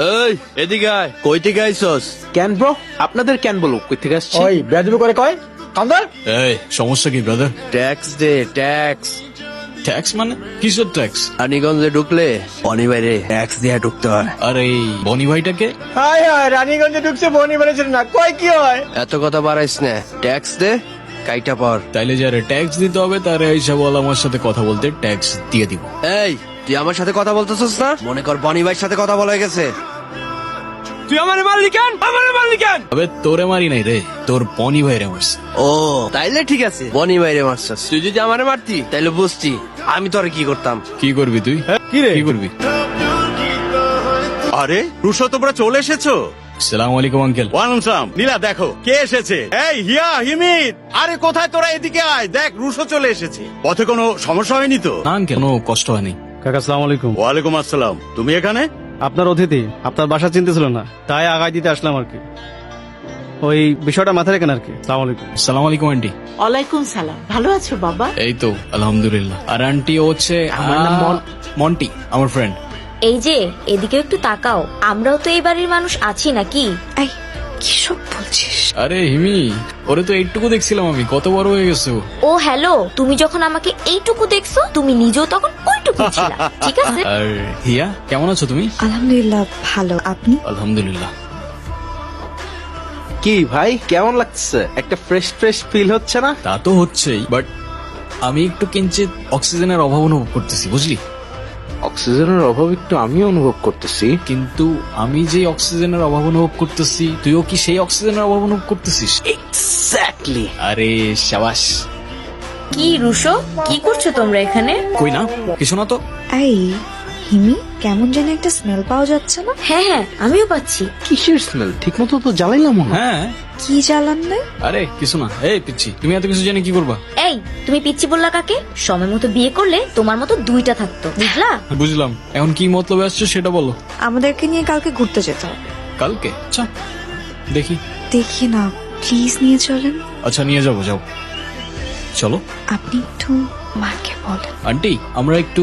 এই এদিকে আয়। কই থেকে আইসস ক্যান ব্রো? আপনাদের ক্যান বলো? কই থেকে আসছে? ওই বেদবি করে কয়? কান্দার? এই সমস্যা কি ব্রাদার ট্যাক্স দে ট্যাক্স ট্যাক্স মানে? কিসের ট্যাক্স রানীগঞ্জে ঢুকলে অনিবারে ট্যাক্স দিয়ে ঢুকতে হয়। আর এই বনি ভাইটাকে? হাই হাই রানীগঞ্জে ঢুকছে বনি বলেছিল না কয় কি হয়? এত কথা বাড়াইস না। ট্যাক্স দে কাইটা পর। তাইলে যারা ট্যাক্স দিতে হবে তারা এইসব আমার সাথে কথা বলতে ট্যাক্স দিয়ে দিব। এই তুই আমার সাথে কথা বলতেছিস না? মনে কর বনি ভাইয়ের সাথে কথা বলা হয়ে গেছে। তুই আমার মারলি কেন? আমার মারলি কেন? তবে তোরে মারি নাই রে। তোর বনি ভাইরে মারছে। ও তাইলে ঠিক আছে। বনি ভাইরে মারছস। তুই যদি আমারে মারতি তাইলে বুঝতি আমি তোর কি করতাম। কি করবি তুই? কি রে? কি করবি? আরে রুশো তোমরা চলে এসেছ? সালাম আলাইকুম আঙ্কেল। ওয়ালাইকুম সালাম। নীলা দেখো কে এসেছে? এই হিয়া হিমিত। আরে কোথায় তোরা এদিকে আয়? দেখ রুশো চলে এসেছে। পথে কোনো সমস্যা হয়নি তো? না আঙ্কেল কোনো কষ্ট হয়নি। কাকা সালাম আলাইকুম। ওয়ালাইকুম আসসালাম। তুমি এখানে? আপনার অতিথি আপনার বাসা চিনতে ছিল না তাই আগায় দিতে আসলাম আর কি। ওই বিষয়টা মাথায় রেখেন আর কি। সালাম আলাইকুম। সালাম আলাইকুম আন্টি। ওয়ালাইকুম সালাম। ভালো আছো বাবা? এই তো আলহামদুলিল্লাহ। আর আন্টি হচ্ছে আমার নাম মন- মন্টি আমার ফ্রেন্ড এই যে এদিকেও একটু তাকাও। আমরাও তো এই বাড়ির মানুষ আছি নাকি? এই কি সব বলছিস? আরে হিমি ওরে তো এইটুকু দেখছিলাম আমি কত বড় হয়ে গেছে। ও। ও হ্যালো তুমি যখন আমাকে এইটুকু দেখছ তুমি নিজেও তখন ঠিক আছে? আর হিয়া কেমন আছো তুমি? আলহামদুলিল্লাহ ভালো। আপনি? আলহামদুলিল্লাহ। কি ভাই কেমন লাগছে? একটা ফ্রেশ ফ্রেশ ফিল হচ্ছে না? তা তো হচ্ছেই বাট আমি একটু কিঞ্চিত অক্সিজেনের অভাব অনুভব করতেছি বুঝলি? অক্সিজেনের অভাব একটু আমিও অনুভব করতেছি। কিন্তু আমি যে অক্সিজেনের অভাব অনুভব করতেছি তুইও কি সেই অক্সিজেনের অভাব অনুভব করতেছিস? এক্স্যাক্টলি আরে সাবাস। কি রুশো? কি করছ তোমরা এখানে? কই না কিছু না তো। এই হিমি কেমন যেন একটা স্মেল পাওয়া যাচ্ছে না? হ্যাঁ হ্যাঁ আমিও পাচ্ছি। কিসের স্মেল ঠিক মতো তো জ্বালাইলাম হ্যাঁ। কি জ্বালান দেয় আরে কিছু না। এই পিচ্ছি তুমি এত কিছু জেনে কি করবা? এই তুমি পিচ্ছি বললা কাকে? সময় মতো বিয়ে করলে তোমার মতো দুইটা থাকতো বুঝলা? বুঝলাম। এখন কি মতলবে আসছো সেটা বলো। আমাদেরকে নিয়ে কালকে ঘুরতে যেতে হবে। কালকে? আচ্ছা দেখি। দেখি না প্লিজ নিয়ে চলেন। আচ্ছা নিয়ে যাব যাও চলো। আপনি একটু মাকে বলেন। আন্টি আমরা একটু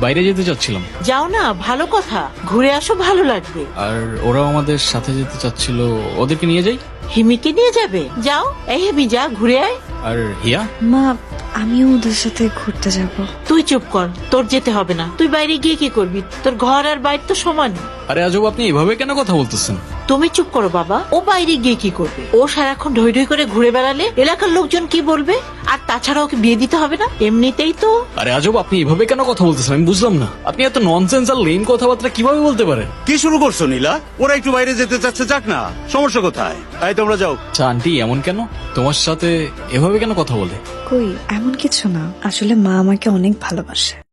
বাইরে যেতে চাচ্ছিলাম। যাও না ভালো কথা। ঘুরে আসো ভালো লাগবে। আর ওরাও আমাদের সাথে যেতে চাচ্ছিল ওদেরকে নিয়ে যাই? হিমিকে নিয়ে যাবে। যাও এই হিমি যা ঘুরে আয়। আর হিয়া? মা আমিও ওদের সাথে ঘুরতে যাব। তুই চুপ কর তোর যেতে হবে না। তুই বাইরে গিয়ে কি করবি? তোর ঘর আর বাইর তো সমান। আরে আজব আপনি এভাবে কেন কথা বলতেছেন? তুমি চুপ করো বাবা। ও বাইরে গিয়ে কি করবে? ও সারাক্ষণ ঢই ঢই করে ঘুরে বেড়ালে? এলাকার লোকজন কি বলবে? আর তাছাড়া ওকে বিয়ে দিতে হবে না? এমনিতেই তো। আরে আজব আপনি এভাবে কেন কথা বলতেছেন? আমি বুঝলাম না। আপনি এত ননসেন্স আর লেন কথাবার্তা কীভাবে বলতে পারেন? কি শুরু করছ নীলা? ওরা একটু বাইরে যেতে চাচ্ছে যাক না। সমস্যা কোথায়? এই তোমরা যাও। আচ্ছা আন্টি এমন কেন? তোমার সাথে এভাবে কেন কথা বলে? কই এমন কিছু না। আসলে মা আমাকে অনেক ভালোবাসে।